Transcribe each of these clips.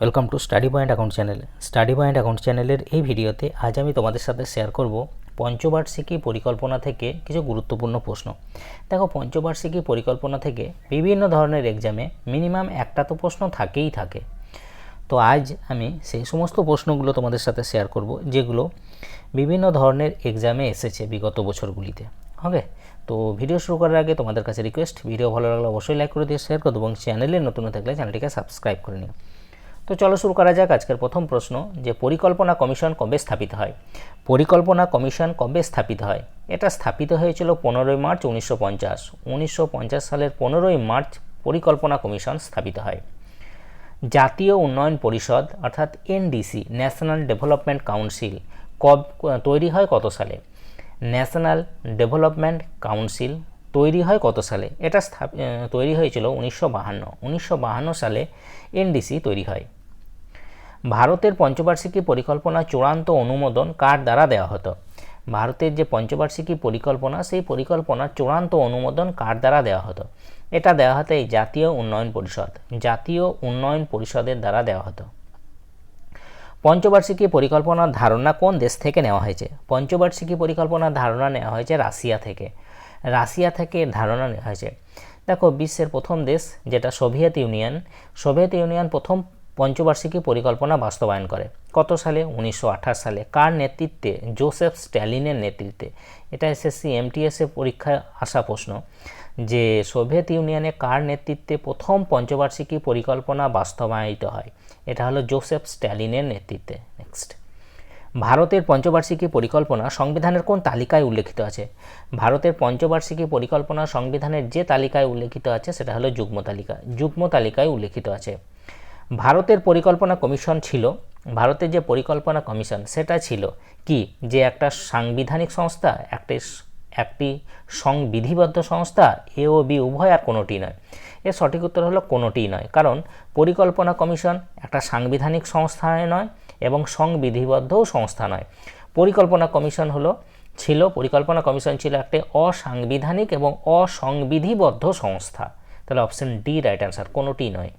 Welcome to study point account channel study point account চ্যানেলের এই ভিডিওতে আজ আমি তোমাদের সাথে শেয়ার করব পঞ্চবার্ষিকী পরিকল্পনা থেকে কিছু গুরুত্বপূর্ণ প্রশ্ন। দেখো, পঞ্চবার্ষিকী পরিকল্পনা থেকে বিভিন্ন ধরনের এক্সামে মিনিমাম একটা তো প্রশ্ন থাকেই থাকে। তো আজ আমি সেই সমস্ত প্রশ্নগুলো তোমাদের সাথে শেয়ার করব, যেগুলো বিভিন্ন ধরনের এক্সামে এসেছে বিগত বছরগুলিতে। ওকে তো ভিডিও শুরু করার আগে তোমাদের কাছে রিকোয়েস্ট ভিডিও ভালো লাগলে অবশ্যই লাইক করে দিয়ে শেয়ার করে এবং চ্যানেলে নতুন থাকলে চ্যানেলটিকে সাবস্ক্রাইব করে নিও। তো চলো শুরু করা যাক আজকের প্রথম প্রশ্ন, যে পরিকল্পনা কমিশন কবে স্থাপিত হয়? পরিকল্পনা কমিশন কবে স্থাপিত হয়? এটা স্থাপিত হয়েছিল পনেরোই মার্চ উনিশশো পঞ্চাশ। উনিশশো সালের পনেরোই মার্চ পরিকল্পনা কমিশন স্থাপিত হয়। জাতীয় উন্নয়ন পরিষদ, অর্থাৎ এনডিসি, ন্যাশনাল ডেভেলপমেন্ট কাউন্সিল, কব, তৈরি হয় কত সালে? ন্যাশনাল ডেভেলপমেন্ট কাউন্সিল তৈরি হয় কত সালে? এটা তৈরি হয়েছিল উনিশশো বাহান্ন। উনিশশো বাহান্ন সালে এনডিসি তৈরি হয়। ভারতের পঞ্চবার্ষিকী পরিকল্পনা চূড়ান্ত অনুমোদন কার দ্বারা দেওয়া হতো? ভারতের যে পঞ্চবার্ষিকী পরিকল্পনা, সেই পরিকল্পনার চূড়ান্ত অনুমোদন কার দ্বারা দেওয়া হতো? এটা দেওয়া হতো এই জাতীয় উন্নয়ন পরিষদ। জাতীয় উন্নয়ন পরিষদের দ্বারা দেওয়া হতো। পঞ্চবার্ষিকী পরিকল্পনার ধারণা কোন দেশ থেকে নেওয়া হয়েছে? পঞ্চবার্ষিকী পরিকল্পনার ধারণা নেওয়া হয়েছে রাশিয়া থেকে। রাশিয়া থেকে ধারণা নেওয়া হয়েছে। দেখো, বিশ্বের প্রথম দেশ যেটা সোভিয়েত ইউনিয়ন সোভিয়েত ইউনিয়ন প্রথম পঞ্চবার্ষিকী পরিকল্পনা বাস্তবায়ন করে। কত সালে? উনিশশো আঠাশ সালে। কার নেতৃত্বে? জোসেফ স্ট্যালিনের নেতৃত্বে। এটা এসএসসি এমটিএসএ পরীক্ষায় আসা প্রশ্ন যে সোভিয়েত ইউনিয়নে কার নেতৃত্বে প্রথম পঞ্চবার্ষিকী পরিকল্পনা বাস্তবায়িত হয়? এটা হলো জোসেফ স্ট্যালিনের নেতৃত্বে। নেক্সট ভারতের পঞ্চবার্ষিকী পরিকল্পনা সংবিধানের কোন তালিকায় উল্লেখিত আছে? ভারতের পঞ্চবার্ষিকী পরিকল্পনা সংবিধানের যে তালিকায় উল্লেখিত আছে সেটা হলো যুগ্ম তালিকা। যুগ্ম তালিকায় উল্লেখিত আছে। ভারতের পরিকল্পনা কমিশন ছিল। ভারতের যে পরিকল্পনা কমিশন সেটা ছিল কি? যে একটা সাংবিধানিক সংস্থা, একটি একটি সংবিধিবদ্ধ সংস্থা, এ ও বি, উভয় আর কোনোটি নয়। এর সঠিক উত্তর হলো কোনোটিই নয়। কারণ পরিকল্পনা কমিশন একটা সাংবিধানিক সংস্থায় নয় এবং সংবিধিবদ্ধ সংস্থা নয়। পরিকল্পনা কমিশন হলো, ছিল, পরিকল্পনা কমিশন ছিল একটি অসাংবিধানিক এবং অসংবিধিবদ্ধ সংস্থা। তাহলে অপশন ডি রাইট অ্যান্সার কোনোটিই নয়।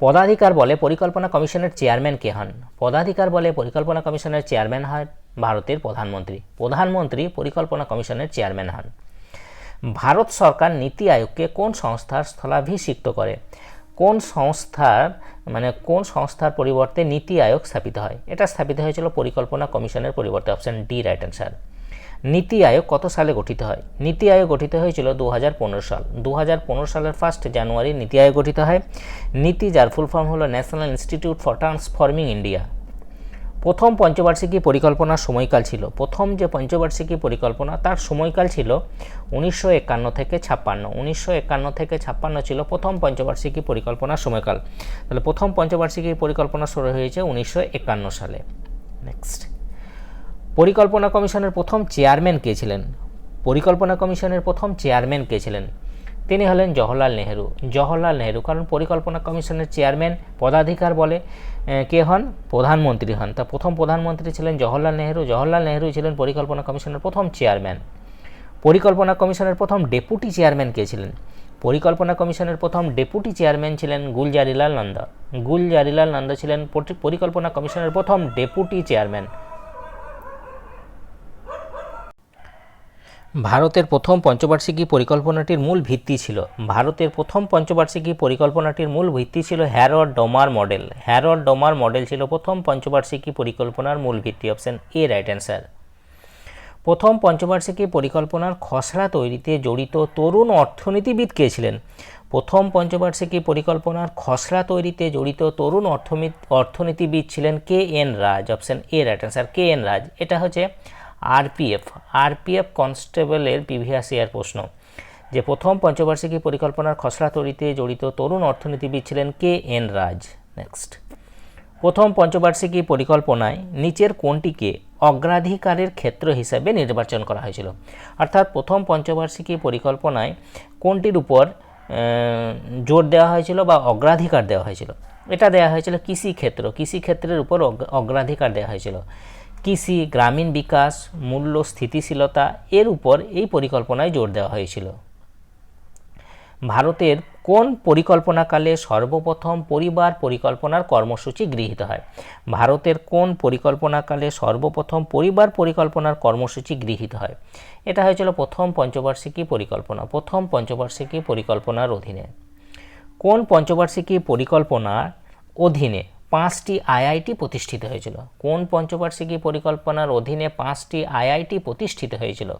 পদাধিকার বলে পরিকল্পনা কমিশনের চেয়ারম্যান কে হন? পদাধিকার বলে পরিকল্পনা কমিশনের চেয়ারম্যান হয় ভারতের প্রধানমন্ত্রী। প্রধানমন্ত্রী, পরিকল্পনা কমিশনের চেয়ারম্যান হন। ভারত সরকার নীতি আয়োগকে কোন সংস্থার স্থলাভিষিক্ত করে? কোন সংস্থার মানে কোন সংস্থার পরিবর্তে নীতি আয়োগ স্থাপিত হয়? এটা স্থাপিত হয়েছিল পরিকল্পনা কমিশনের পরিবর্তে অপশন ডি রাইট অ্যান্সার নীতি আয়োগ কত সালে গঠিত হয়? নীতি আয়োগ গঠিত হয়েছিল দু হাজার পনেরো সাল। দু হাজার পনেরো সালের ফার্স্ট জানুয়ারি নীতি আয়োগ গঠিত হয়। নীতি যার ফুল ফর্ম হলো National Institute for Transforming India প্রথম পঞ্চবার্ষিকী পরিকল্পনার সময়কাল ছিল। প্রথম যে পঞ্চবার্ষিকী পরিকল্পনা, তার সময়কাল ছিল উনিশশো একান্ন থেকে ছাপ্পান্ন। উনিশশো একান্ন থেকে ছাপ্পান্ন ছিল প্রথম পঞ্চবার্ষিকী পরিকল্পনার সময়কাল। তাহলে প্রথম পঞ্চবার্ষিকী পরিকল্পনা শুরু হয়েছে উনিশশো একান্ন সালে। নেক্সট পরিকল্পনা কমিশনের প্রথম চেয়ারম্যান কে ছিলেন? পরিকল্পনা কমিশনের প্রথম চেয়ারম্যান কে ছিলেন? তিনি হলেন জওহরলাল নেহেরু। জওহরলাল নেহেরু, কারণ পরিকল্পনা কমিশনের চেয়ারম্যান, পদাধিকার বলে কে হন? প্রধানমন্ত্রী হন। তা প্রথম প্রধানমন্ত্রী ছিলেন জওহরলাল নেহেরু। জওহরলাল নেহেরু ছিলেন পরিকল্পনা কমিশনের প্রথম চেয়ারম্যান। পরিকল্পনা কমিশনের প্রথম ডেপুটি চেয়ারম্যান কে ছিলেন? পরিকল্পনা কমিশনের প্রথম ডেপুটি চেয়ারম্যান ছিলেন গুলজারিলাল নন্দা। গুলজারিলাল নন্দা ছিলেন পরিকল্পনা কমিশনের প্রথম ডেপুটি চেয়ারম্যান। ভারতের প্রথম পঞ্চবার্ষিকী পরিকল্পনাটির মূল ভিত্তি ছিল। ভারতের প্রথম পঞ্চবার্ষিকী পরিকল্পনাটির মূল ভিত্তি ছিল Harrod Domar model. Harrod Domar model ছিল প্রথম পঞ্চবার্ষিকী পরিকল্পনার মূল ভিত্তি, অপশন এ, রাইট অ্যান্সার। প্রথম পঞ্চবার্ষিকী পরিকল্পনার খসড়া তৈরিতে জড়িত তরুণ অর্থনীতিবিদ কে ছিলেন? প্রথম পঞ্চবার্ষিকী পরিকল্পনার খসড়া তৈরিতে জড়িত তরুণ অর্থনীতিবিদ ছিলেন K N Raj, option A, right answer, K N Raj. এটা হচ্ছে আরপিএফ আরপিএফ কনস্টেবলের প্রিভিয়াস ইয়ার প্রশ্ন। যে প্রথম পঞ্চবার্ষিকী পরিকল্পনার খসড়া তৈরিতে জড়িত তরুণ অর্থনীতিবিদ ছিলেন কে এন রাজ। নেক্সট প্রথম পঞ্চবার্ষিকী পরিকল্পনায় নিচের কোনটিকে অগ্রাধিকারের ক্ষেত্র হিসাবে নির্বাচন করা হয়েছিল? অর্থাৎ প্রথম পঞ্চবার্ষিকী পরিকল্পনায় কোনটির উপর জোর দেওয়া হয়েছিল বা অগ্রাধিকার দেওয়া হয়েছিল? এটা দেওয়া হয়েছিল কৃষি ক্ষেত্র কৃষি ক্ষেত্রের উপর অগ্রাধিকার দেওয়া হয়েছিল। কৃষি, গ্রামীণ বিকাশ, মূল্য, স্থিতিশীলতা এর উপর এই পরিকল্পনায় জোর দেওয়া হয়েছিল। ভারতের কোন পরিকল্পনাকালে সর্বপ্রথম পরিবার পরিকল্পনার কর্মসূচি গৃহীত হয়? ভারতের কোন পরিকল্পনাকালে সর্বপ্রথম পরিবার পরিকল্পনার কর্মসূচি গৃহীত হয়? এটা হয়েছিল প্রথম পঞ্চবার্ষিকী পরিকল্পনা, প্রথম পঞ্চবার্ষিকী পরিকল্পনার অধীনে। কোন পঞ্চবার্ষিকী পরিকল্পনার অধীনে পাঁচটি আইআইটি প্রতিষ্ঠিত হয়েছিল। কোন পঞ্চবার্ষিকী পরিকল্পনার অধীনে পাঁচটি আইআইটি প্রতিষ্ঠিত হয়েছিল?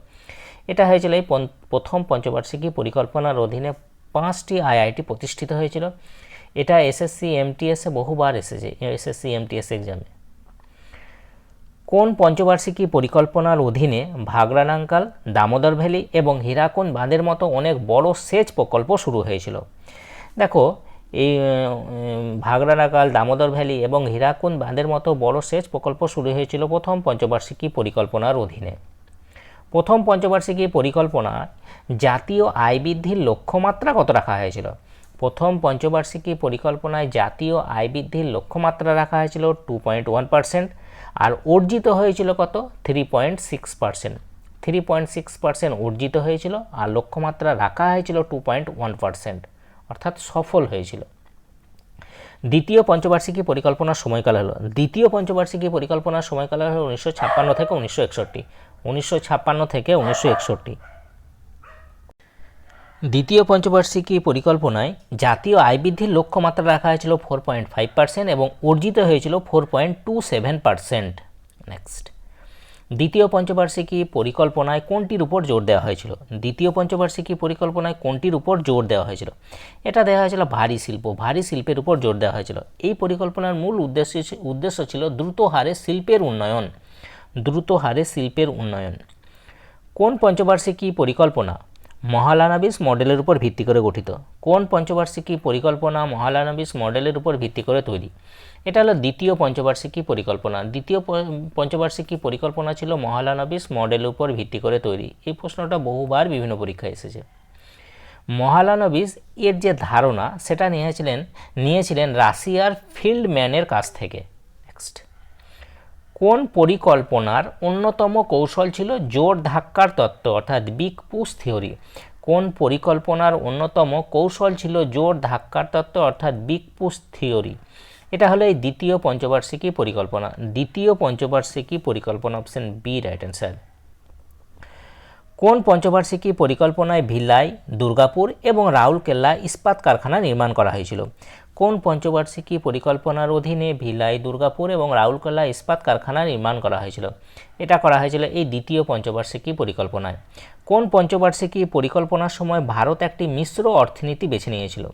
এটা হয়েছিল এই প্রথম পঞ্চবার্ষিকী পরিকল্পনার অধীনে পাঁচটি আইআইটি প্রতিষ্ঠিত হয়েছিল। এটা এসএসসি, এমটিএসে বহুবার এসেছে, এসএসসি, এমটিএস এক্সামে। কোন পঞ্চবার্ষিকী পরিকল্পনার অধীনে ভাগরানাঙ্কাল দামোদর ভ্যালি এবং হীরাকুন বাঁধের মতো অনেক বড় সেচ প্রকল্প শুরু হয়েছিল? দেখো এই ভাগরানাকাল দামোদর ভ্যালি এবং হীরাকুন বাঁধের মতো বড় সেচ প্রকল্প শুরু হয়েছিল প্রথম পঞ্চবার্ষিকী পরিকল্পনার অধীনে। প্রথম পঞ্চবার্ষিকী পরিকল্পনা জাতীয় আয় বৃদ্ধির লক্ষ্যমাত্রা কত রাখা হয়েছিল? প্রথম পঞ্চবার্ষিকী পরিকল্পনায় জাতীয় আয় বৃদ্ধির লক্ষ্যমাত্রা রাখা হয়েছিল টু পয়েন্ট ওয়ান পার্সেন্ট আর অর্জিত হয়েছিল কত? Three point six percent three point six percent অর্জিত হয়েছিল আর লক্ষ্যমাত্রা রাখা হয়েছিল টু পয়েন্ট ওয়ান পার্সেন্ট অর্থাৎ সফল হয়েছিল। দ্বিতীয় পঞ্চবার্ষিকী পরিকল্পনার সময়কাল হলো, দ্বিতীয় পঞ্চবার্ষিকী পরিকল্পনার সময়কাল হলো উনিশশো ছাপ্পান্ন থেকে উনিশশো একষট্টি। উনিশশো ছাপ্পান্ন থেকে উনিশশো একষট্টি। দ্বিতীয় পঞ্চবার্ষিকী পরিকল্পনায় জাতীয় আয় বৃদ্ধির লক্ষ্যমাত্রা রাখা হয়েছিল ফোর পয়েন্ট ফাইভ পার্সেন্ট এবং অর্জিত হয়েছিল four point two seven percent next দ্বিতীয় পঞ্চবার্ষিকী পরিকল্পনায় কোনটির উপর জোর দেওয়া হয়েছিল? দ্বিতীয় পঞ্চবার্ষিকী পরিকল্পনায় কোনটির উপর জোর দেওয়া হয়েছিল? এটা দেওয়া হয়েছিল ভারী শিল্প, ভারী শিল্পের উপর জোর দেওয়া হয়েছিল। এই পরিকল্পনার মূল উদ্দেশ্য উদ্দেশ্য ছিল দ্রুত হারে শিল্পের উন্নয়ন। দ্রুত হারে শিল্পের উন্নয়ন। কোন পঞ্চবার্ষিকী পরিকল্পনা মহালানাবিস মডেলের উপর ভিত্তি করে গঠিত। কোন পঞ্চবার্ষিকী পরিকল্পনা মহালানাবিস মডেলের উপর ভিত্তি করে তৈরি? এটা হলো দ্বিতীয় পঞ্চবার্ষিকী পরিকল্পনা। দ্বিতীয় পঞ্চবার্ষিকী পরিকল্পনা ছিল মহালানাবিস মডেলের উপর ভিত্তি করে তৈরি। এই প্রশ্নটা বহুবার বিভিন্ন পরীক্ষায় এসেছে। মহালানবিস এর যে ধারণা, সেটা নিয়েছিলেন নিয়েছিলেন রাশিয়ার ফিল্ডম্যানের কাছ থেকে। নেক্সট কোন পরিকল্পনার অন্যতম কৌশল ছিল জোর ধাক্কার তত্ত্ব, অর্থাৎ বিগ পুশ থিওরি কোন পরিকল্পনার অন্যতম কৌশল ছিল জোর ধাক্কার তত্ত্ব, অর্থাৎ বিগ পুশ থিওরি এটা হলো এই দ্বিতীয় পঞ্চবার্ষিকী পরিকল্পনা। দ্বিতীয় পঞ্চবার্ষিকী পরিকল্পনা অপশন বি রাইট অ্যান্সার কোন পঞ্চবার্ষিকী পরিকল্পনায় ভিলাই দুর্গাপুর এবং রাউরকেল্লা ইস্পাত কারখানা নির্মাণ করা হয়েছিল? কোন পঞ্চবার্ষিকী পরিকল্পনার অধীনে ভিলাই, দুর্গাপুর এবং রাউরকেল্লা ইস্পাত কারখানা নির্মাণ করা হয়েছিল? এটা করা হয়েছিল এই দ্বিতীয় পঞ্চবার্ষিকী পরিকল্পনায়। কোন পঞ্চবার্ষিকী পরিকল্পনার সময় ভারত একটি মিশ্র অর্থনীতি বেছে নিয়েছিল?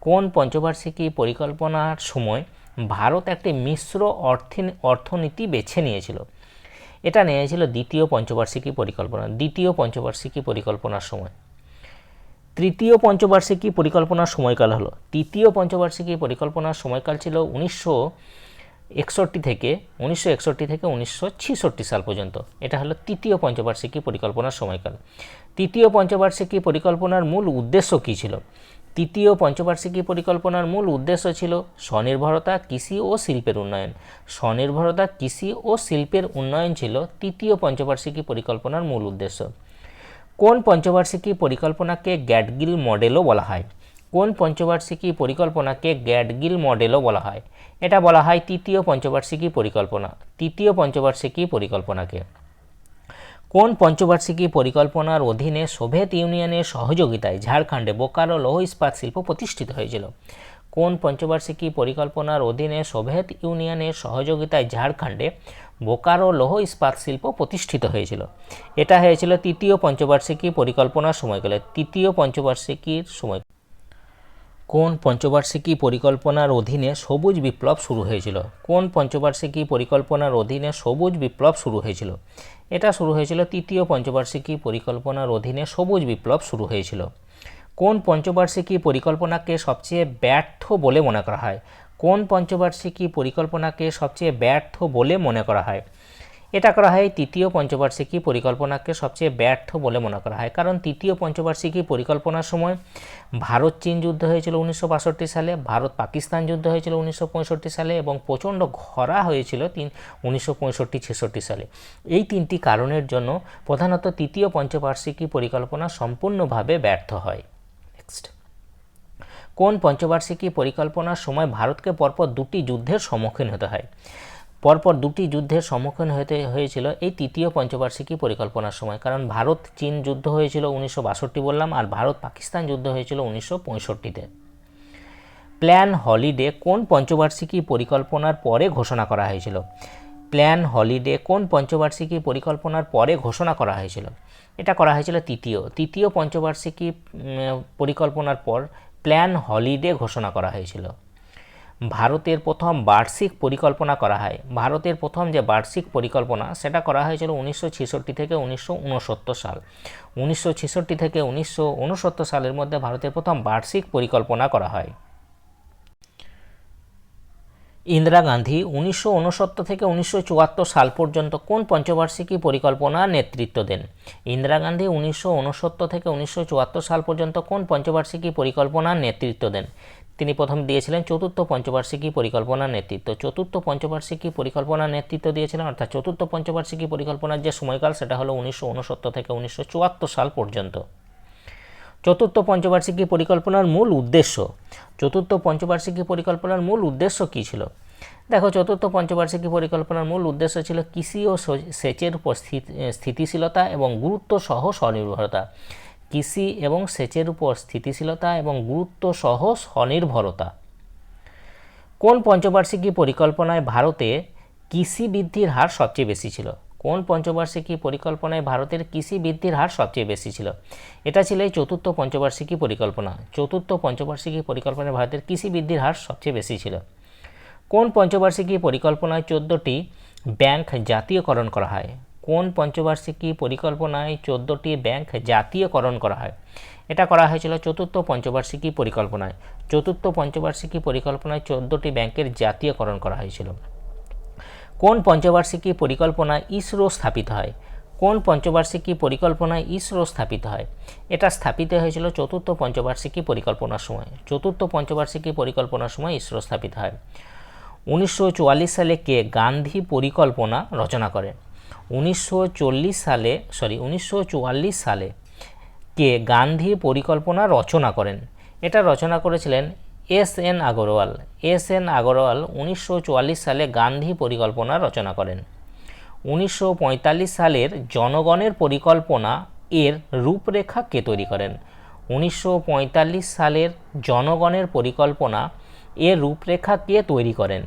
কোন পঞ্চবার্ষিকী পরিকল্পনার সময় ভারত একটি মিশ্র অর্থিন- অর্থনীতি বেছে নিয়েছিল? এটা নিয়েছিল দ্বিতীয় পঞ্চবার্ষিকী পরিকল্পনা, দ্বিতীয় পঞ্চবার্ষিকী পরিকল্পনার সময়। তৃতীয় পঞ্চবার্ষিকী পরিকল্পনার সময়কাল হলো। তৃতীয় পঞ্চবার্ষিকী পরিকল্পনার সময়কাল ছিল উনিশশো একষট্টি থেকে, উনিশশো একষট্টি থেকে উনিশশো ছিষট্টি সাল পর্যন্ত। এটা হলো তৃতীয় পঞ্চবার্ষিকী পরিকল্পনার সময়কাল। তৃতীয় পঞ্চবার্ষিকী পরিকল্পনার মূল উদ্দেশ্য কী ছিল? তৃতীয় পঞ্চবার্ষিকী পরিকল্পনার মূল উদ্দেশ্য ছিল স্বনির্ভরতা, কৃষি ও শিল্পের উন্নয়ন। স্বনির্ভরতা, কৃষি ও শিল্পের উন্নয়ন ছিল তৃতীয় পঞ্চবার্ষিকী পরিকল্পনার মূল উদ্দেশ্য। কোন পঞ্চবার্ষিকী পরিকল্পনাকে গ্যাডগিল মডেলও বলা হয়? কোন পঞ্চবার্ষিকী পরিকল্পনাকে গ্যাডগিল মডেলও বলা হয়? এটা বলা হয় তৃতীয় পঞ্চবার্ষিকী পরিকল্পনা। তৃতীয় পঞ্চবার্ষিকী পরিকল্পনাকে। কোন পঞ্চবার্ষিকী পরিকল্পনার অধীনে সোভিয়েত ইউনিয়নের সহযোগিতায় ঝাড়খণ্ডে বোকারো লৌহ ইস্পাত শিল্প প্রতিষ্ঠিত হয়েছিল? কোন পঞ্চবার্ষিকী পরিকল্পনার অধীনে সোভিয়েত ইউনিয়নের সহযোগিতায় ঝাড়খণ্ডে বোকারো লৌহ ইস্পাত শিল্প প্রতিষ্ঠিত হয়েছিল। এটা হয়েছিল তৃতীয় পঞ্চবার্ষিকী পরিকল্পনার সময়কালে। তৃতীয় পঞ্চবার্ষিকীর সময় কোন পঞ্চবার্ষিকী পরিকল্পনার অধীনে সবুজ বিপ্লব শুরু হয়েছিল? কোন পঞ্চবার্ষিকী পরিকল্পনার অধীনে সবুজ বিপ্লব শুরু হয়েছিল? এটা শুরু হয়েছিল তৃতীয় পঞ্চবার্ষিকী পরিকল্পনার অধীনে সবুজ বিপ্লব শুরু হয়েছিল। কোন পঞ্চবার্ষিকী পরিকল্পনাকে সবচেয়ে ব্যর্থ বলে মনে করা হয়? কোন পঞ্চবার্ষিকী পরিকল্পনাকে সবচেয়ে ব্যর্থ বলে মনে করা হয়? এটা করা হয় তৃতীয় পঞ্চবার্ষিকী পরিকল্পনাকে সবচেয়ে ব্যর্থ বলে মনে করা হয়। কারণ তৃতীয় পঞ্চবার্ষিকী পরিকল্পনার সময় ভারত চীন যুদ্ধ হয়েছিল উনিশশো বাষট্টি সালে, ভারত পাকিস্তান যুদ্ধ হয়েছিল উনিশশো পঁয়ষট্টি সালে এবং প্রচণ্ড খরা হয়েছিল তিন উনিশশো পঁয়ষট্টি ছেষট্টি সালে। এই তিনটি কারণের জন্য প্রধানত তৃতীয় পঞ্চবার্ষিকী পরিকল্পনা সম্পূর্ণভাবে ব্যর্থ হয়। নেক্সট কোন পঞ্চবার্ষিকী পরিকল্পনার সময় ভারতকে পরপর দুটি যুদ্ধের সম্মুখীন হতে হয়? পরপর দুটি যুদ্ধের সম্মুখীন হতে হয়েছিল এই তৃতীয় পঞ্চবার্ষিকী পরিকল্পনার সময়। কারণ ভারত চীন যুদ্ধ হয়েছিল উনিশশো বাষট্টি বললাম, আর ভারত পাকিস্তান যুদ্ধ হয়েছিল উনিশশো পঁয়ষট্টিতে। প্ল্যান হলিডে কোন পঞ্চবার্ষিকী পরিকল্পনার পরে ঘোষণা করা হয়েছিল? প্ল্যান হলিডে কোন পঞ্চবার্ষিকী পরিকল্পনার পরে ঘোষণা করা হয়েছিল? এটা করা হয়েছিল তৃতীয়। তৃতীয় পঞ্চবার্ষিকী পরিকল্পনার পর প্ল্যান হলিডে ঘোষণা করা হয়েছিল। ভারতের প্রথম বার্ষিক পরিকল্পনা করা হয়। ভারতের প্রথম যে বার্ষিক পরিকল্পনা, সেটা করা হয়েছিল উনিশশো ছেষট্টি থেকে উনিশশো উনসত্তর সাল। উনিশশো ছেষট্টি থেকে উনিশশো উনসত্তর সালের মধ্যে ভারতের প্রথম বার্ষিক পরিকল্পনা করা হয়। ইন্দিরা গান্ধী উনিশশো উনসত্তর থেকে উনিশশো চুয়াত্তর সাল পর্যন্ত কোন পঞ্চবার্ষিকী পরিকল্পনা নেতৃত্ব দেন? ইন্দিরা গান্ধী উনিশশো উনসত্তর থেকে উনিশশো চুয়াত্তর সাল পর্যন্ত কোন পঞ্চবার্ষিকী পরিকল্পনার নেতৃত্ব দেন? তিনি প্রথম দিয়েছিলেন চতুর্থ পঞ্চবার্ষিকী পরিকল্পনার নেতৃত্ব। চতুর্থ পঞ্চবার্ষিকী পরিকল্পনার নেতৃত্ব দিয়েছিলেন, অর্থাৎ চতুর্থ পঞ্চবার্ষিকী পরিকল্পনার যে সময়কাল, সেটা হলো উনিশশো উনসত্তর থেকে উনিশশো চুয়াত্তর সাল পর্যন্ত। চতুর্থ পঞ্চবার্ষিকী পরিকল্পনার মূল উদ্দেশ্য। চতুর্থ পঞ্চবার্ষিকী পরিকল্পনার মূল উদ্দেশ্য কী ছিল? দেখো, চতুর্থ পঞ্চবার্ষিকী পরিকল্পনার মূল উদ্দেশ্য ছিল কৃষি ও সেচের উপর স্থিত- স্থিতিশীলতা এবং গুরুত্ব সহ স্বনির্ভরতা। কৃষি এবং সেচের উপর স্থিতিশীলতা এবং গুরুত্ব সহ স্বনির্ভরতা। কোন পঞ্চবার্ষিকী পরিকল্পনায় ভারতে কৃষি বৃদ্ধির হার সবচেয়ে বেশি ছিল? কোন পঞ্চবার্ষিকী পরিকল্পনায় ভারতের কৃষি বৃদ্ধির হার সবচেয়ে বেশি ছিল? এটা ছিল এই চতুর্থ পঞ্চবার্ষিকী পরিকল্পনা। চতুর্থ পঞ্চবার্ষিকী পরিকল্পনায় ভারতের কৃষি বৃদ্ধির হার সবচেয়ে বেশি ছিল। কোন পঞ্চবার্ষিকী পরিকল্পনায় চোদ্দোটি ব্যাংক জাতীয়করণ করা হয়? কোন পঞ্চবার্ষিকী পরিকল্পনায় চোদ্দোটি ব্যাংক জাতীয়করণ করা হয়? এটা করা হয়েছিল চতুর্থ পঞ্চবার্ষিকী পরিকল্পনায়। চতুর্থ পঞ্চবার্ষিকী পরিকল্পনায় চোদ্দোটি ব্যাংকের জাতীয়করণ করা হয়েছিল। কোন পঞ্চবার্ষিকী পরিকল্পনায় ইসরো স্থাপিত হয়? কোন পঞ্চবার্ষিকী পরিকল্পনায় ইসরো স্থাপিত হয়? এটা স্থাপিত হয়েছিল চতুর্থ পঞ্চবার্ষিকী পরিকল্পনার সময়। চতুর্থ পঞ্চবার্ষিকী পরিকল্পনার সময় ইসরো স্থাপিত হয়। উনিশশো চুয়াল্লিশ সালে কে গান্ধী পরিকল্পনা রচনা করেন। উনিশশো চল্লিশ সালে সরি উনিশশো চুয়াল্লিশ সালে কে গান্ধী পরিকল্পনা রচনা করেন। এটা রচনা করেছিলেন S N Agarwal. S N Agarwal উনিশশো চুয়াল্লিশ সালে গান্ধী পরিকল্পনা রচনা করেন। উনিশশো পঁয়তাল্লিশ সালের জনগণের পরিকল্পনা এর রূপরেখা কে তৈরি করেন? উনিশশো পঁয়তাল্লিশ সালের জনগণের পরিকল্পনা এর রূপরেখা কে তৈরি করেন?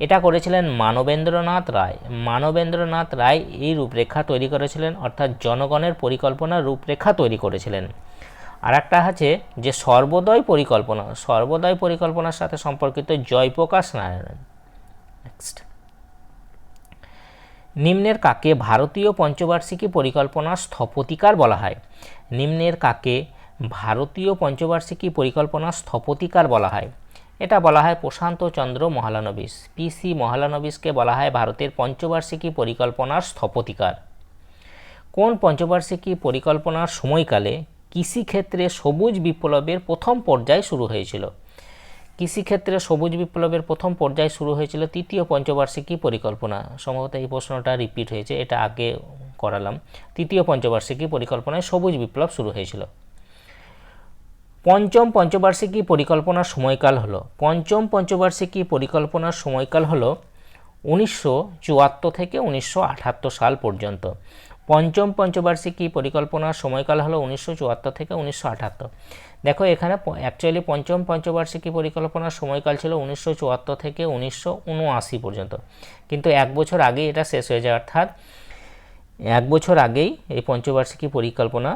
এটা করেছিলেন মানবেন্দ্রনাথ রায়। মানবেন্দ্রনাথ রায় এই রূপরেখা তৈরি করেছিলেন, অর্থাৎ জনগণের পরিকল্পনার রূপরেখা তৈরি করেছিলেন। আর একটা আছে যে সর্বোদয় পরিকল্পনা, সর্বোদয় পরিকল্পনার সাথে সম্পর্কিত জয়প্রকাশ নারায়ণ নেক্সট নিম্নের কাকে ভারতীয় পঞ্চবার্ষিকী পরিকল্পনা স্থপতিকার বলা হয়? নিম্নের কাকে ভারতীয় পঞ্চবার্ষিকী পরিকল্পনা স্থপতিকার বলা হয়? এটা বলা হয় প্রশান্ত চন্দ্র মহালানবিস পিসি মহালানবিসকে বলা হয় ভারতের পঞ্চবার্ষিকী পরিকল্পনার স্থপতিকার। কোন পঞ্চবার্ষিকী পরিকল্পনার সময়কালে কৃষিক্ষেত্রে সবুজ বিপ্লবের প্রথম পর্যায় শুরু হয়েছিল। কৃষিক্ষেত্রে সবুজ বিপ্লবের প্রথম পর্যায় শুরু হয়েছিল তৃতীয় পঞ্চবার্ষিকী পরিকল্পনা। সম্ভবত এই প্রশ্নটা রিপিট হয়েছে, এটা আগে করালাম। তৃতীয় পঞ্চবার্ষিকী পরিকল্পনায় সবুজ বিপ্লব শুরু হয়েছিল। পঞ্চম পঞ্চবার্ষিকী পরিকল্পনার সময়কাল হলো, পঞ্চম পঞ্চবার্ষিকী পরিকল্পনার সময়কাল হলো উনিশশো চুয়াত্তর থেকে উনিশশো সাল পর্যন্ত। পঞ্চম পঞ্চবার্ষিকী পরিকল্পনার সময়কাল হলো উনিশশো চুয়াত্তর থেকে উনিশশো আঠাত্তর দেখো, এখানে অ্যাকচুয়ালি পঞ্চম পঞ্চবার্ষিকী পরিকল্পনার সময়কাল ছিল উনিশশো চুয়াত্তর থেকে উনিশশো উনআশি পর্যন্ত। কিন্তু এক বছর আগেই এটা শেষ হয়ে যায়, অর্থাৎ এক বছর আগেই এই পঞ্চবার্ষিকী পরিকল্পনা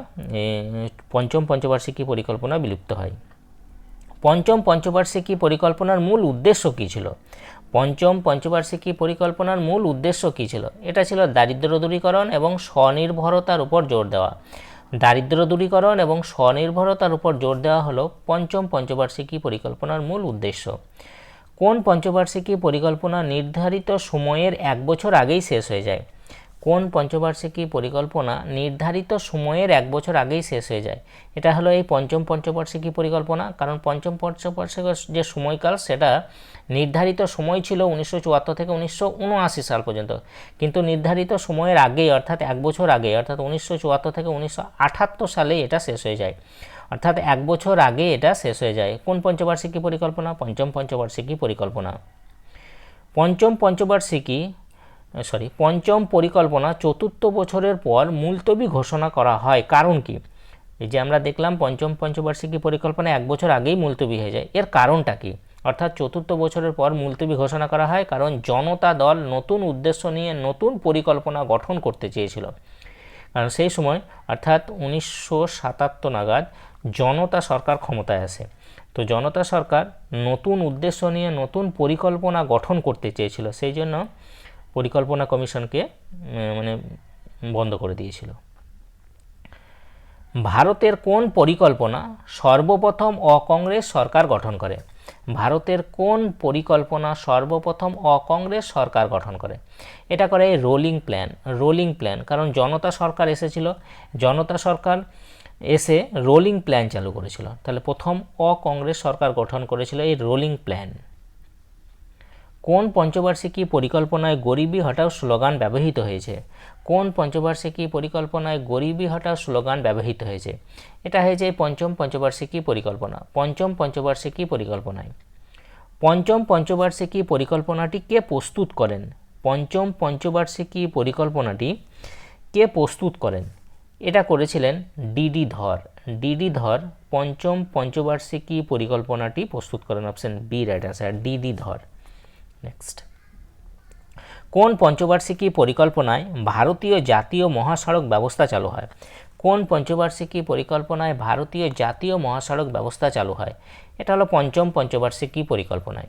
পঞ্চম পঞ্চবার্ষিকী পরিকল্পনা বিলুপ্ত হয়। পঞ্চম পঞ্চবার্ষিকী পরিকল্পনার মূল উদ্দেশ্য কী ছিল? পঞ্চম পঞ্চবার্ষিকী পরিকল্পনার মূল উদ্দেশ্য কী ছিল? এটা ছিল দারিদ্র দূরীকরণ এবং স্বনির্ভরতার উপর জোর দেওয়া। দারিদ্র দূরীকরণ এবং স্বনির্ভরতার উপর জোর দেওয়া হলো পঞ্চম পঞ্চবার্ষিকী পরিকল্পনার মূল উদ্দেশ্য। কোন পঞ্চবার্ষিকী পরিকল্পনা নির্ধারিত সময়ের এক বছর আগেই শেষ হয়ে যায়? কোন পঞ্চবার্ষিকী পরিকল্পনা নির্ধারিত সময়ের এক বছর আগেই শেষ হয়ে যায়? এটা হলো এই পঞ্চম পঞ্চবার্ষিকী পরিকল্পনা, কারণ পঞ্চম পঞ্চবার্ষিক যে সময়কাল, সেটা নির্ধারিত সময় ছিল উনিশশো চুয়াত্তর থেকে উনিশশো উনআশি সাল পর্যন্ত। কিন্তু নির্ধারিত সময়ের আগেই, অর্থাৎ এক বছর আগে, অর্থাৎ উনিশশো চুয়াত্তর থেকে উনিশশো আটাত্তর সালে এটা শেষ হয়ে যায়। অর্থাৎ এক বছর আগে এটা শেষ হয়ে যায়। কোন পঞ্চবার্ষিকী পরিকল্পনা? পঞ্চম পঞ্চবার্ষিকী পরিকল্পনা। পঞ্চম পঞ্চবার্ষিকী সরি পঞ্চম পরিকল্পনা চতুর্থ বছরের পর মুলতবি ঘোষণা করা হয়। কারণ কি? এই যে আমরা দেখলাম পঞ্চম পঞ্চবার্ষিকী পরিকল্পনা এক বছর আগেই মুলতবি হয়ে যায়। এর কারণটা কি? অর্থাৎ চতুর্থ বছরের পর মুলতবি ঘোষণা করা হয় কারণ জনতা দল নতুন উদ্দেশ্য নিয়ে নতুন পরিকল্পনা গঠন করতে চেয়েছিল। কারণ সেই সময়, অর্থাৎ উনিশশো সাতাত্তর নাগাদ জনতা সরকার ক্ষমতায় আসে। তো জনতা সরকার নতুন উদ্দেশ্য নিয়ে নতুন পরিকল্পনা গঠন করতে চেয়েছিল। সেই জন্য পরিকল্পনা কমিশনকে মানে বন্ধ করে দিয়েছিল। ভারতের কোন পরিকল্পনা সর্বপ্রথম অকংগ্রেস সরকার গঠন করে? ভারতের কোন পরিকল্পনা সর্বপ্রথম অকংগ্রেস সরকার গঠন করে? এটা করে রোলিং প্ল্যান রোলিং প্ল্যান। কারণ জনতা সরকার এসেছিল, জনতা সরকার এসে রোলিং প্ল্যান চালু করেছিল। তাহলে প্রথম অকংগ্রেস সরকার গঠন করেছিল এই রোলিং প্ল্যান। কোন পঞ্চবার্ষিকী পরিকল্পনায় গরিবি হটাও স্লোগান ব্যবহৃত হয়েছে? কোন পঞ্চবার্ষিকী পরিকল্পনায় গরিবি হটাও স্লোগান ব্যবহৃত হয়েছে? এটা হয়েছে পঞ্চম পঞ্চবার্ষিকী পরিকল্পনা। পঞ্চম পঞ্চবার্ষিকী পরিকল্পনায়। পঞ্চম পঞ্চবার্ষিকী পরিকল্পনাটি কে প্রস্তুত করেন? পঞ্চম পঞ্চবার্ষিকী পরিকল্পনাটি কে প্রস্তুত করেন? এটা করেছিলেন ডিডি ধর। ডিডি ধর পঞ্চম পঞ্চবার্ষিকী পরিকল্পনাটি প্রস্তুত করেন option B right answer DD Dhar. Next কোন পঞ্চবার্ষিকী পরিকল্পনায় ভারতীয় জাতীয় মহাসড়ক ব্যবস্থা চালু হয়? কোন পঞ্চবার্ষিকী পরিকল্পনায় ভারতীয় জাতীয় মহাসড়ক ব্যবস্থা চালু হয়? এটা হলো পঞ্চম পঞ্চবার্ষিকী পরিকল্পনায়।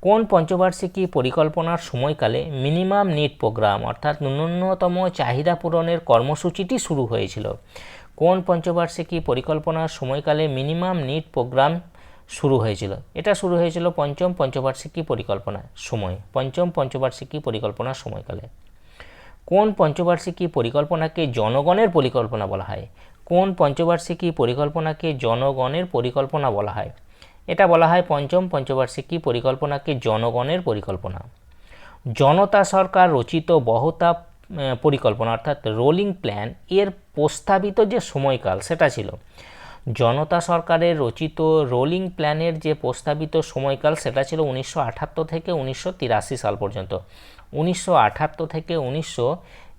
কোন পঞ্চবার্ষিকী পরিকল্পনার সময়কালে মিনিমাম নিড প্রোগ্রাম অর্থাৎ ন্যূনতম চাহিদা পূরণের কর্মসূচিটি শুরু হয়েছিল? কোন পঞ্চবার্ষিকী পরিকল্পনার সময়কালে মিনিমাম নিড প্রোগ্রাম শুরু হয়েছিল। এটা শুরু হয়েছিল পঞ্চম পঞ্চবার্ষিকী পরিকল্পনার সময়, পঞ্চম পঞ্চবার্ষিকী পরিকল্পনার সময়কালে। কোন পঞ্চবার্ষিকী পরিকল্পনাকে জনগণের পরিকল্পনা বলা হয়? কোন পঞ্চবার্ষিকী পরিকল্পনাকে জনগণের পরিকল্পনা বলা হয়? এটা বলা হয় পঞ্চম পঞ্চবার্ষিকী পরিকল্পনাকে জনগণের পরিকল্পনা। জনতা সরকার রচিত বহতা পরিকল্পনা, অর্থাৎ রোলিং প্ল্যান, এর প্রস্তাবিত যে সময়কাল, সেটা ছিল জনতা সরকারের রচিত রোলিং প্ল্যানের যে প্রস্তাবিত সময়কাল, সেটা ছিল উনিশশো থেকে উনিশশো তিরাশি সাল পর্যন্ত। উনিশশো থেকে উনিশশো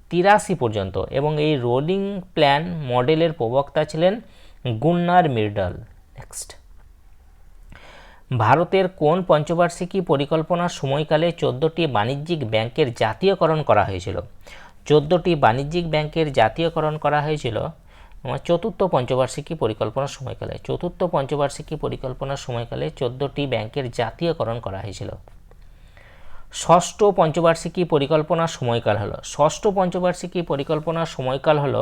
তিরাশি পর্যন্ত। এবং এই রোলিং প্ল্যান মডেলের প্রবক্তা ছিলেন গুন্নার মির্ডল। নেক্সট। ভারতের কোন পঞ্চবার্ষিকী পরিকল্পনার সময়কালে চোদ্দোটি বাণিজ্যিক ব্যাংকের জাতীয়করণ করা হয়েছিল? চোদ্দোটি বাণিজ্যিক ব্যাংকের জাতীয়করণ করা হয়েছিল আমার চতুর্থ পঞ্চবার্ষিকী পরিকল্পনার সময়কালে, চতুর্থ পঞ্চবার্ষিকী পরিকল্পনার সময়কালে চোদ্দোটি ব্যাংকের জাতীয়করণ করা হয়েছিল। ষষ্ঠ পঞ্চবার্ষিকী পরিকল্পনার সময়কাল হলো, ষষ্ঠ পঞ্চবার্ষিকী পরিকল্পনার সময়কাল হলো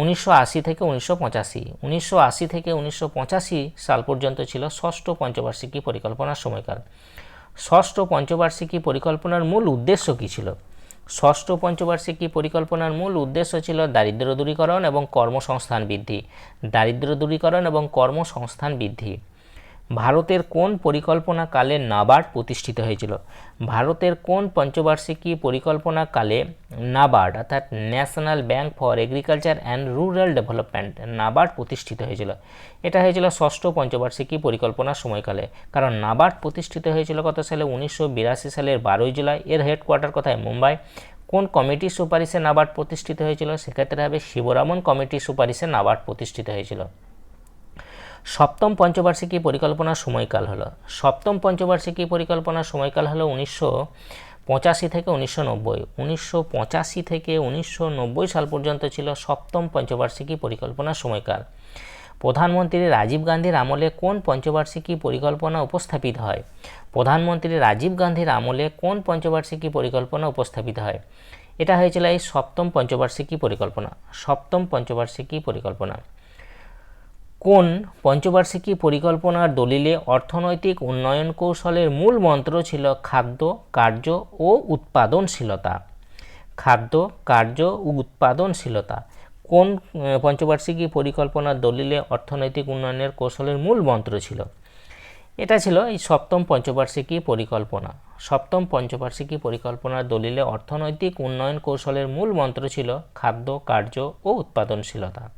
উনিশশো আশি থেকে উনিশশো পঁচাশি। উনিশশো আশি থেকে উনিশশো পঁচাশি সাল পর্যন্ত ছিল ষষ্ঠ পঞ্চবার্ষিকী পরিকল্পনার সময়কাল। ষষ্ঠ পঞ্চবার্ষিকী পরিকল্পনার মূল উদ্দেশ্য কী ছিল? ষষ্ঠ পঞ্চবার্ষিকী পরিকল্পনার মূল উদ্দেশ্য ছিল দারিদ্র্য দূরীকরণ এবং কর্মসংস্থান বৃদ্ধি। দারিদ্র্য দূরীকরণ এবং কর্মসংস্থান বৃদ্ধি। ভারতের কোন পরিকল্পনা কালে নাবার্ড প্রতিষ্ঠিত হয়েছিল? ভারতের কোন পঞ্চবার্ষিকী পরিকল্পনা কালে নাবার্ড, অর্থাৎ National Bank for Agriculture and Rural Development, NABARD প্রতিষ্ঠিত হয়েছিল? এটা হয়েছিল ষষ্ঠ পঞ্চবার্ষিকী পরিকল্পনার সময়কালে। কারণ নাবার্ড প্রতিষ্ঠিত হয়েছিল কত সালে? উনিশশো বিরাশি সালের বারোই জুলাই। এর হেডকোয়ার্টার কোথায়? মুম্বাই। কোন কমিটির সুপারিশে নাবার্ড প্রতিষ্ঠিত হয়েছিল? সেক্ষেত্রে হবে শিবরামন কমিটির সুপারিশে নাবার্ড প্রতিষ্ঠিত হয়েছিল। সপ্তম পঞ্চবার্ষিকী পরিকল্পনার সময়কাল হলো। সপ্তম পঞ্চবার্ষিকী পরিকল্পনার সময়কাল হলো উনিশশো পঁচাশি থেকে উনিশশো নব্বই। উনিশশো পঁচাশি থেকে উনিশশো নব্বই সাল পর্যন্ত ছিল সপ্তম পঞ্চবার্ষিকী পরিকল্পনার সময়কাল। প্রধানমন্ত্রী রাজীব গান্ধীর আমলে কোন পঞ্চবার্ষিকী পরিকল্পনা উপস্থাপিত হয়? প্রধানমন্ত্রী রাজীব গান্ধীর আমলে কোন পঞ্চবার্ষিকী পরিকল্পনা উপস্থাপিত হয়? এটা হয়েছিল এই সপ্তম পঞ্চবার্ষিকী পরিকল্পনা। সপ্তম পঞ্চবার্ষিকী পরিকল্পনা। কোন পঞ্চবার্ষিকী পরিকল্পনার দলিলে অর্থনৈতিক উন্নয়ন কৌশলের মূল মন্ত্র ছিল খাদ্য, কার্য ও উৎপাদনশীলতা? খাদ্য, কার্য ও উৎপাদনশীলতা। কোন পঞ্চবার্ষিকী পরিকল্পনার দলিলে অর্থনৈতিক উন্নয়নের কৌশলের মূল মন্ত্র ছিল? এটা ছিল এই সপ্তম পঞ্চবার্ষিকী পরিকল্পনা। সপ্তম পঞ্চবার্ষিকী পরিকল্পনার দলিলে অর্থনৈতিক উন্নয়ন কৌশলের মূল মন্ত্র ছিল খাদ্য, কার্য ও উৎপাদনশীলতা।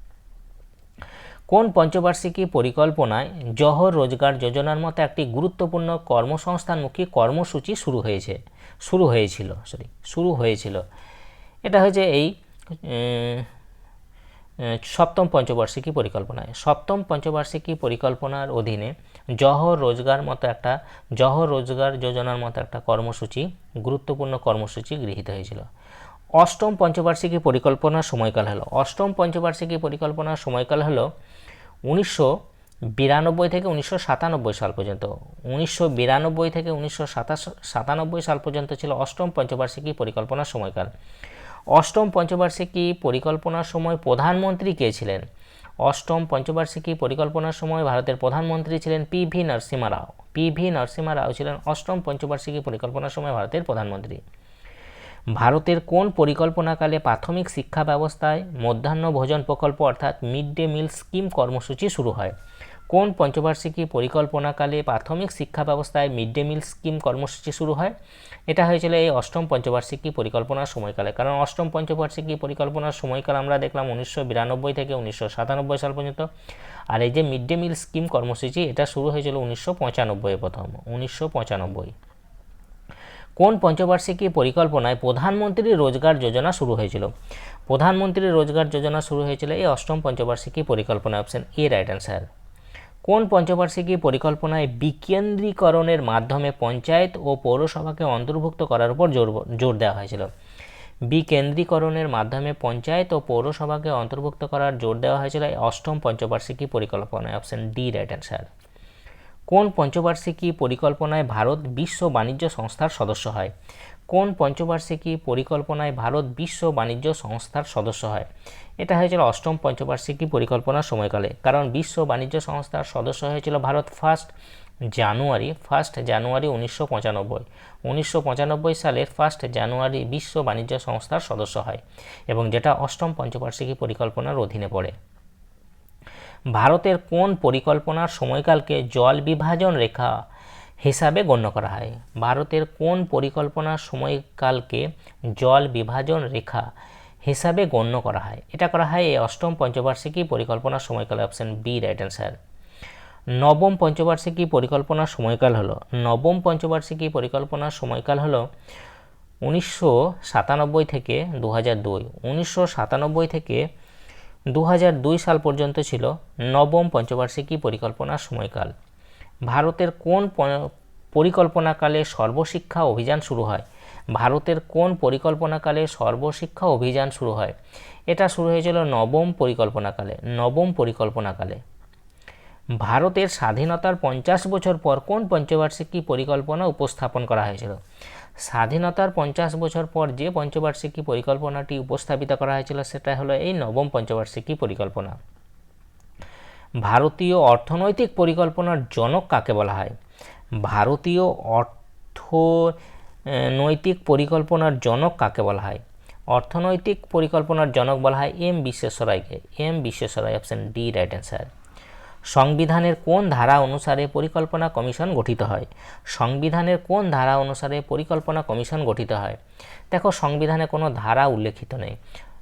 কোন পঞ্চবার্ষিকী পরিকল্পনায় জহর রোজগার যোজনার মতো একটি গুরুত্বপূর্ণ কর্মসংস্থানমুখী কর্মসূচি শুরু হয়েছে, শুরু হয়েছিল সরি শুরু হয়েছিল। এটা হয়েছে এই সপ্তম পঞ্চবার্ষিকী পরিকল্পনায়। সপ্তম পঞ্চবার্ষিকী পরিকল্পনার অধীনে জহর রোজগার মতো একটা, জহর রোজগার যোজনার মতো একটা কর্মসূচি, গুরুত্বপূর্ণ কর্মসূচি গৃহীত হয়েছিল। অষ্টম পঞ্চবার্ষিকী পরিকল্পনার সময়কাল হলো। অষ্টম পঞ্চবার্ষিকী পরিকল্পনার সময়কাল হলো উনিশশো বিরানব্বই থেকে উনিশশো সাতানব্বই সাল পর্যন্ত। উনিশশো বিরানব্বই থেকে উনিশশো সাতানব্বই সাল পর্যন্ত ছিল অষ্টম পঞ্চবার্ষিকী পরিকল্পনার সময়কাল। অষ্টম পঞ্চবার্ষিকী পরিকল্পনার সময় প্রধানমন্ত্রী কে ছিলেন? অষ্টম পঞ্চবার্ষিকী পরিকল্পনার সময় ভারতের প্রধানমন্ত্রী ছিলেন P V Narasimha Rao. P V Narasimha Rao ছিলেন অষ্টম পঞ্চবার্ষিকী পরিকল্পনার সময় ভারতের প্রধানমন্ত্রী। ভারতের কোন পরিকল্পনাকালে প্রাথমিক শিক্ষা ব্যবস্থায় মধ্যাহ্ন ভোজন প্রকল্প অর্থাৎ মিড ডে মিল স্কিম কর্মসূচি শুরু হয়? কোন পঞ্চবার্ষিকী পরিকল্পনাকালে প্রাথমিক শিক্ষা ব্যবস্থায় মিড ডে মিল স্কিম কর্মসূচি শুরু হয়? এটা হয়েছিল এই অষ্টম পঞ্চবার্ষিকী পরিকল্পনার সময়কালে। কারণ অষ্টম পঞ্চবার্ষিকী পরিকল্পনার সময়কাল আমরা দেখলাম উনিশশো বিরানব্বই থেকে উনিশশো সাতানব্বই সাল পর্যন্ত। আর এই যে মিড ডে মিল স্কিম কর্মসূচি, এটা শুরু হয়েছিল উনিশশো পঁচানব্বই প্রথম, উনিশশো পঁচানব্বই। কোন পঞ্চবার্ষিকী পরিকল্পনায় প্রধানমন্ত্রী রোজগার যোজনা শুরু হয়েছিল? প্রধানমন্ত্রী রোজগার যোজনা শুরু হয়েছিল এই অষ্টম পঞ্চবার্ষিকী পরিকল্পনা অপশন এ রাইট অ্যান্সার। কোন পঞ্চবার্ষিকী পরিকল্পনায় বিকেন্দ্রীকরণের মাধ্যমে পঞ্চায়েত ও পৌরসভাকে অন্তর্ভুক্ত করার উপর জোর জোর দেওয়া হয়েছিল। বিকেন্দ্রীকরণের মাধ্যমে পঞ্চায়েত ও পৌরসভাকে অন্তর্ভুক্ত করার জোর দেওয়া হয়েছিল অষ্টম পঞ্চবার্ষিকী পরিকল্পনায় অপশন ডি রাইট অ্যান্সার। কোন পঞ্চবার্ষিকী পরিকল্পনায় ভারত বিশ্ব বাণিজ্য সংস্থার সদস্য হয়? কোন পঞ্চবার্ষিকী পরিকল্পনায় ভারত বিশ্ব বাণিজ্য সংস্থার সদস্য হয়? এটা হয়েছিল অষ্টম পঞ্চবার্ষিকী পরিকল্পনার সময়কালে। কারণ বিশ্ব বাণিজ্য সংস্থার সদস্য হয়েছিল Bharat first January first January উনিশশো পঁচানব্বই। উনিশশো পঁচানব্বই সালের ফার্স্ট জানুয়ারি বিশ্ব বাণিজ্য সংস্থার সদস্য হয় এবং যেটা অষ্টম পঞ্চবার্ষিকী পরিকল্পনার অধীনে পড়ে। ভারতের কোন পরিকল্পনার সময়কালকে জল বিভাজন রেখা হিসাবে গণ্য করা হয়? ভারতের কোন পরিকল্পনার সময়কালকে জল বিভাজন রেখা হিসাবে গণ্য করা হয়? এটা করা হয় এই অষ্টম পঞ্চবার্ষিকী পরিকল্পনার সময়কাল, অপশন বি রাইট অ্যান্সার নবম পঞ্চবার্ষিকী পরিকল্পনার সময়কাল হলো, নবম পঞ্চবার্ষিকী পরিকল্পনার সময়কাল হলো উনিশশো সাতানব্বই থেকে দু হাজার দুই। উনিশশো সাতানব্বই থেকে দু সাল পর্যন্ত ছিল নবম পঞ্চবার্ষিকী পরিকল্পনার সময়কাল। ভারতের কোন পরিকল্পনাকালে সর্বশিক্ষা অভিযান শুরু হয়? ভারতের কোন পরিকল্পনাকালে সর্বশিক্ষা অভিযান শুরু হয়? এটা শুরু হয়েছিল নবম পরিকল্পনাকালে নবম পরিকল্পনাকালে। ভারতের স্বাধীনতার পঞ্চাশ বছর পর কোন পঞ্চবার্ষিকী পরিকল্পনা উপস্থাপন করা হয়েছিল? স্বাধীনতার পঞ্চাশ বছর পর যে পঞ্চবার্ষিকী পরিকল্পনাটি উপস্থাপিত করা হয়েছিল সেটা হলো এই নবম পঞ্চবার্ষিকী পরিকল্পনা। ভারতীয় অর্থনৈতিক পরিকল্পনার জনক কাকে বলা হয়? ভারতীয় অর্থ আহ, নৈতিক পরিকল্পনার জনক কাকে বলা হয়? অর্থনৈতিক পরিকল্পনার জনক বলা হয় এম বিশ্বেশ্বরায়কে এম বিশ্বেশ্বরায় অপশন ডি রাইট অ্যান্সার সংবিধানের কোন ধারা অনুসারে পরিকল্পনা কমিশন গঠিত হয়? সংবিধানের কোন ধারা অনুসারে পরিকল্পনা কমিশন গঠিত হয়? দেখো, সংবিধানে কোনো ধারা উল্লেখিত নেই।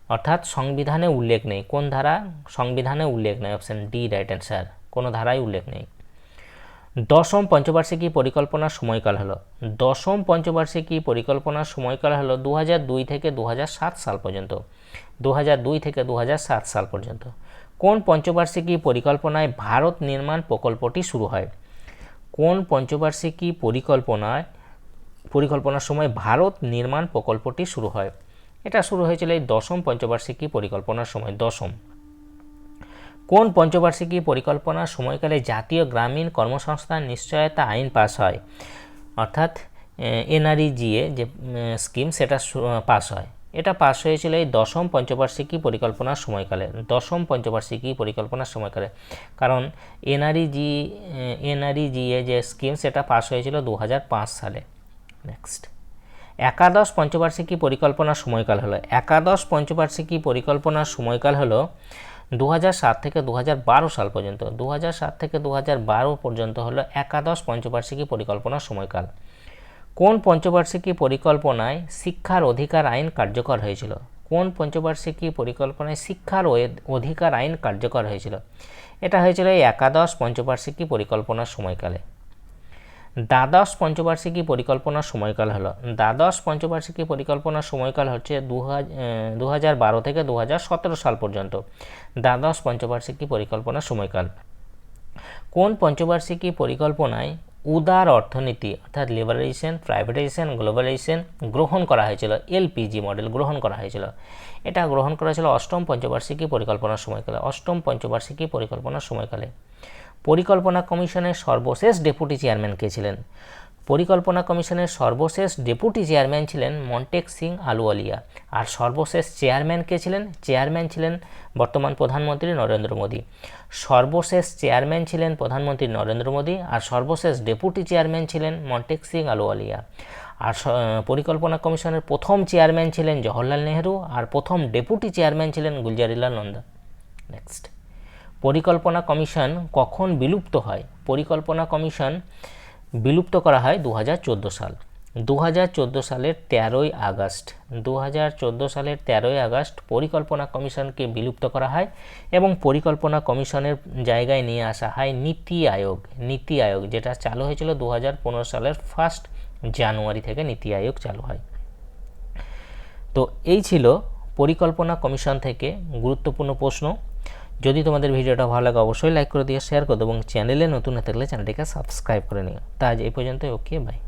অর্থাৎ সংবিধানে উল্লেখ নেই। কোন ধারা? সংবিধানে উল্লেখ নেই। Option D, right answer. কোনো ধারায় উল্লেখ নেই। দশম পঞ্চবার্ষিকী পরিকল্পনার সময়কাল হলো। দশম পঞ্চবার্ষিকী পরিকল্পনার সময়কাল হলো দু থেকে দু হাজার সাত সাল পর্যন্ত। দু থেকে দু হাজার সাত সাল পর্যন্ত। কোন পঞ্চবার্ষিকী পরিকল্পনায় ভারত নির্মাণ প্রকল্পটি শুরু হয়? কোন পঞ্চবার্ষিকী পরিকল্পনায়, পরিকল্পনার সময় ভারত নির্মাণ প্রকল্পটি শুরু হয়? এটা শুরু হয়েছিল এই দশম পঞ্চবার্ষিকী পরিকল্পনার সময়, দশম। কোন পঞ্চবার্ষিকী পরিকল্পনার সময়কালে জাতীয় গ্রামীণ কর্মসংস্থান নিশ্চয়তা আইন পাস হয়? অর্থাৎ এনআরইজিএ যে স্কিম সেটা পাস হয়। এটা পাশ হয়েছিল এই দশম পঞ্চবার্ষিকী পরিকল্পনার সময়কালে, দশম পঞ্চবার্ষিকী পরিকল্পনার সময়কালে। কারণ এনআরইজি এনআরইজিএ যে স্কিম, সেটা পাস হয়েছিল দু হাজার পাঁচ সালে। নেক্সট একাদশ পঞ্চবার্ষিকী পরিকল্পনার সময়কাল হলো, একাদশ পঞ্চবার্ষিকী পরিকল্পনার সময়কাল হলো দু থেকে দু হাজার বারো সাল পর্যন্ত। দু থেকে দু হাজার বারো পর্যন্ত হলো একাদশ পঞ্চবার্ষিকী পরিকল্পনার সময়কাল। কোন পঞ্চবার্ষিকী পরিকল্পনায় শিক্ষার অধিকার আইন কার্যকর হয়েছিল? কোন পঞ্চবার্ষিকী পরিকল্পনায় শিক্ষার অধিকার আইন কার্যকর হয়েছিল? এটা হয়েছিল এই একাদশ পঞ্চবার্ষিকী পরিকল্পনার সময়কালে। দ্বাদশ পঞ্চবার্ষিকী পরিকল্পনার সময়কাল হলো, দ্বাদশ পঞ্চবার্ষিকী পরিকল্পনার সময়কাল হচ্ছে দু হাজার বারো থেকে দু হাজার সতেরো সাল পর্যন্ত। দ্বাদশ পঞ্চবার্ষিকী পরিকল্পনার সময়কাল। কোন পঞ্চবার্ষিকী পরিকল্পনায় উদার অর্থনীতি, অর্থাৎ লিবারাইজেশন প্রাইভেটাইজেশন গ্লোবালাইজেশন গ্রহণ করা হয়েছিল এলপিজি মডেল গ্রহণ করা হয়েছিল। এটা গ্রহণ করা হয়েছিল অষ্টম পঞ্চবার্ষিকী পরিকল্পনার সময়কালে অষ্টম পঞ্চবার্ষিকী পরিকল্পনার সময়কালে পরিকল্পনা কমিশনের সর্বশেষ ডেপুটি চেয়ারম্যান কে ছিলেন? পরিকল্পনা কমিশনের সর্বশেষ ডেপুটি চেয়ারম্যান ছিলেন মন্টেক সিং আলুওয়ালিয়া। আর সর্বশেষ চেয়ারম্যান কে ছিলেন? চেয়ারম্যান ছিলেন বর্তমান প্রধানমন্ত্রী নরেন্দ্র মোদী। সর্বশেষ চেয়ারম্যান ছিলেন প্রধানমন্ত্রী নরেন্দ্র মোদী আর সর্বশেষ ডেপুটি চেয়ারম্যান ছিলেন মন্টেক সিং আলুওয়ালিয়া। আর পরিকল্পনা কমিশনের প্রথম চেয়ারম্যান ছিলেন জওহরলাল নেহরু আর প্রথম ডেপুটি চেয়ারম্যান ছিলেন গুলজারিলাল নন্দা। নেক্সট। পরিকল্পনা কমিশন কখন বিলুপ্ত হয়? পরিকল্পনা কমিশন বিলুপ্ত করা হয় দু হাজার চোদ্দ সাল। দু হাজার চোদ্দ সালের তেরোই আগস্ট দু হাজার চোদ্দ সালের তেরোই আগস্ট পরিকল্পনা কমিশনকে বিলুপ্ত করা হয় এবং পরিকল্পনা কমিশনের জায়গায় নিয়ে আসা হয় নীতি আয়োগ। নীতি আয়োগ যেটা চালু হয়েছিল দু হাজার পনেরো সালের ফার্স্ট জানুয়ারি থেকে নীতি আয়োগ চালু হয়। তো এই ছিল পরিকল্পনা কমিশন থেকে গুরুত্বপূর্ণ প্রশ্ন। যদি তোমাদের ভিডিওটা ভালো লাগে, অবশ্যই লাইক করে দিও শেয়ার করে এবং চ্যানেলে নতুন না থাকলে চ্যানেলটিকে সাবস্ক্রাইব করে নিও। তা আজ এই পর্যন্ত ওকে বাই